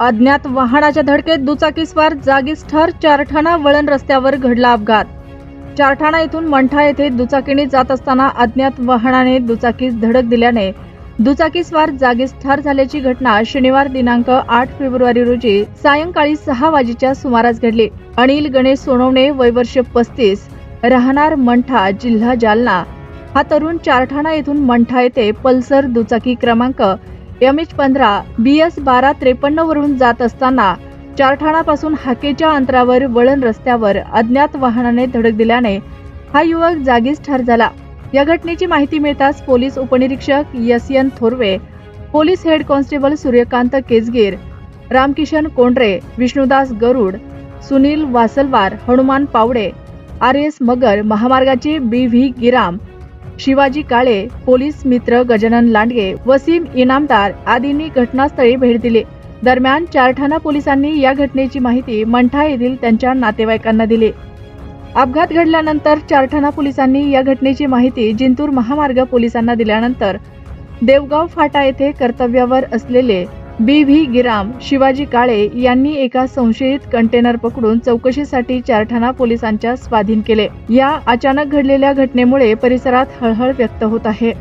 अज्ञात वाहनाच्या धडकेत दुचाकीस्वार जागीच ठार चारठाणा वळण रस्त्यावर घडला अपघात. चारठाणा येथून मंठा येथे दुचाकीने जात असताना अज्ञात वाहनाने दुचाकीस धडक दिल्याने दुचाकीस्वार जागीच ठार झाल्याची घटना शनिवार दिनांक आठ फेब्रुवारी रोजी सायंकाळी सहा वाजेच्या सुमारास घडली. अनिल गणेश सोनवणे वय वर्ष पस्तीस राहणार मंठा जिल्हा जालना. हा तरुण चारठाणा येथून मंठा येथे पल्सर दुचाकी क्रमांक एम एच पंधरा बी एस बारा त्रेपन्न वरून जात असताना चारठाणापासून हाकेच्या अंतरावर वळण रस्त्यावर अज्ञात वाहनाने धडक दिल्याने हा युवक जागीच ठार झाला. या घटनेची माहिती मिळताच पोलीस उपनिरीक्षक S N Thorve police head constable Suryakant Kejgir Ramkishan Kondre Vishnudas Garud Sunil Vasalwar Hanuman Pawde R S Magar महामार्गाचे बी व्ही गिराम शिवाजी काळे पोलीस मित्र गजानन लांडगे वसीम इनामदार आदींनी घटनास्थळी भेट दिली. दरम्यान चारठाणा पोलिसांनी या घटनेची माहिती मंठा येथील त्यांच्या नातेवाईकांना दिली. अपघात घडल्यानंतर चारठाणा पोलिसांनी या घटनेची माहिती जिंतूर महामार्ग पोलिसांना दिल्यानंतर देवगाव फाटा येथे कर्तव्यावर असलेले बी व्ही गिराम शिवाजी काळे यांनी एका संशयित कंटेनर पकडून चौकशीसाठी चारठाणा पोलिसांच्या स्वाधीन केले. या अचानक घडलेल्या घटनेमुळे परिसरात हळहळ व्यक्त होत आहे.